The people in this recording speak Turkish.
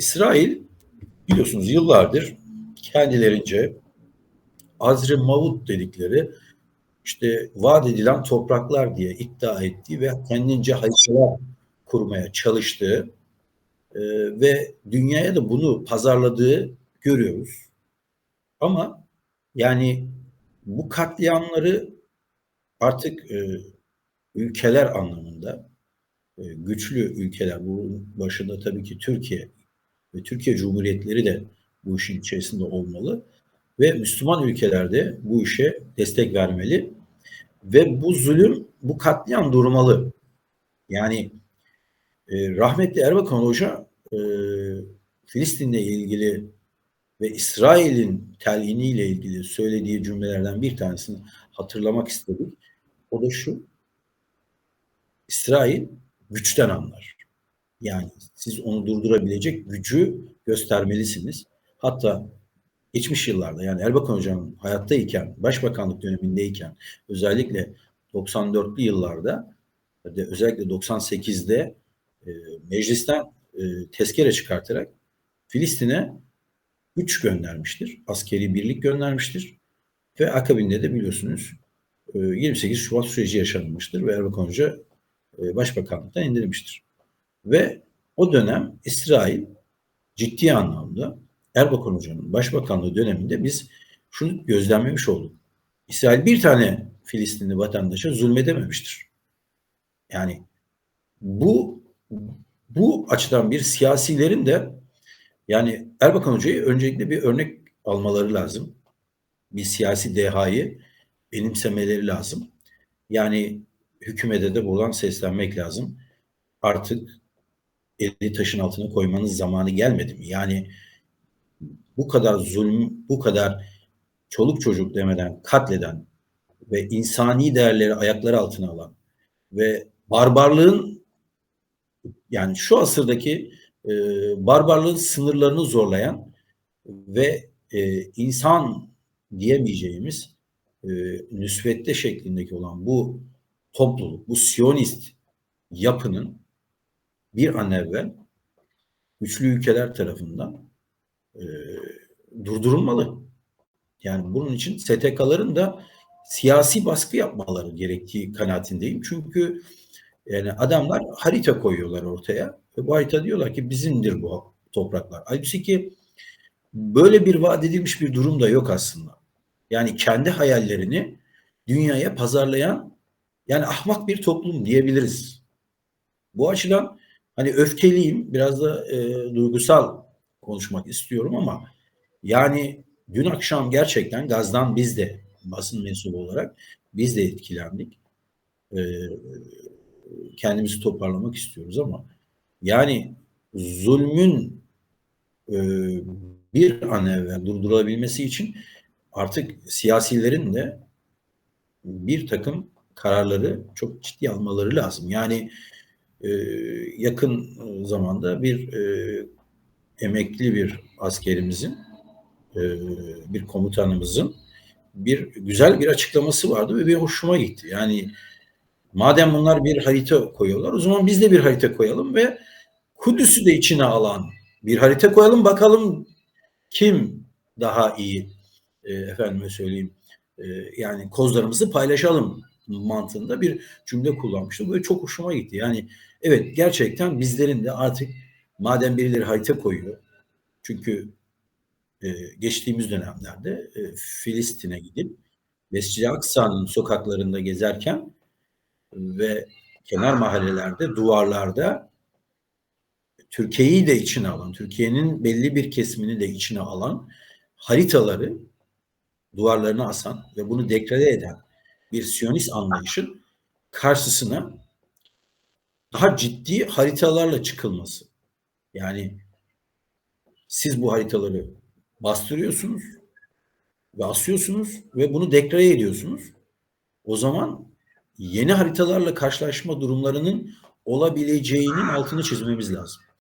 İsrail biliyorsunuz yıllardır kendilerince Azri Mavut dedikleri işte vaat edilen topraklar diye iddia ettiği ve kendince haritalar kurmaya çalıştığı e, ve dünyaya da bunu pazarladığı görüyoruz. Ama yani bu katliamları artık e, ülkeler anlamında e, güçlü ülkeler, bunun başında tabii ki Türkiye ve Türkiye Cumhuriyetleri de bu işin içerisinde olmalı ve Müslüman ülkelerde bu işe destek vermeli ve bu zulüm, bu katliam durmalı. Yani e, rahmetli Erbakan Hoca e, Filistin'le ilgili ve İsrail'in teliniyle ilgili söylediği cümlelerden bir tanesini hatırlamak istedik. O da şu. İsrail güçten anlar. Yani siz onu durdurabilecek gücü göstermelisiniz. Hatta geçmiş yıllarda yani Erbakan Hocam hayattayken, başbakanlık dönemindeyken özellikle 94'lü yıllarda özellikle 98'de e, meclisten e, tezkere çıkartarak Filistin'e güç göndermiştir. Askeri birlik göndermiştir. Ve akabinde de biliyorsunuz 28 e, Şubat süreci yaşanmıştır ve Erbakan Hoca e, başbakanlıktan indirilmiştir. Ve o dönem İsrail ciddi anlamda Erbakan Hoca'nın başbakanlığı döneminde biz şunu gözlemlemiş olduk. İsrail bir tane Filistinli vatandaşa zulmedememiştir. Yani bu bu açıdan bir siyasilerin de yani Erbakan Hoca'yı öncelikle bir örnek almaları lazım. Bir siyasi dehayı benimsemeleri lazım. Yani hükümete de buradan seslenmek lazım. Artık eli taşın altına koymanız zamanı gelmedi mi? Yani bu kadar zulüm, bu kadar çoluk çocuk demeden katleden ve insani değerleri ayakları altına alan ve barbarlığın yani şu asırdaki e, barbarlığın sınırlarını zorlayan ve e, insan diyemeyeceğimiz e, nüsvette şeklindeki olan bu topluluk, bu siyonist yapının bir an evvel güçlü ülkeler tarafından e, durdurulmalı. Yani bunun için STK'ların da siyasi baskı yapmaları gerektiği kanaatindeyim. Çünkü yani adamlar harita koyuyorlar ortaya ve bu harita diyorlar ki bizimdir bu topraklar. Halbuki ki böyle bir vaat edilmiş bir durum da yok aslında. Yani kendi hayallerini dünyaya pazarlayan yani ahmak bir toplum diyebiliriz. Bu açıdan hani öfkeliyim, biraz da e, duygusal konuşmak istiyorum ama yani dün akşam gerçekten gazdan biz de basın mensubu olarak biz de etkilendik. E, kendimizi toparlamak istiyoruz ama yani zulmün e, bir an evvel durdurulabilmesi için artık siyasilerin de bir takım kararları çok ciddi almaları lazım. Yani e, yakın zamanda bir e, emekli bir askerimizin, e, bir komutanımızın bir güzel bir açıklaması vardı ve bir hoşuma gitti. Yani madem bunlar bir harita koyuyorlar o zaman biz de bir harita koyalım ve Kudüs'ü de içine alan bir harita koyalım bakalım kim daha iyi e, efendime söyleyeyim e, yani kozlarımızı paylaşalım mantığında bir cümle kullanmıştım. Böyle çok hoşuma gitti. Yani evet gerçekten bizlerin de artık madem birileri harita koyuyor çünkü e, geçtiğimiz dönemlerde e, Filistin'e gidip Mescid-i Aksa'nın sokaklarında gezerken ve kenar mahallelerde, duvarlarda Türkiye'yi de içine alan, Türkiye'nin belli bir kesimini de içine alan haritaları duvarlarına asan ve bunu deklare eden bir Siyonist anlayışın karşısına daha ciddi haritalarla çıkılması. Yani siz bu haritaları bastırıyorsunuz ve asıyorsunuz ve bunu deklare ediyorsunuz. O zaman yeni haritalarla karşılaşma durumlarının olabileceğinin altını çizmemiz lazım.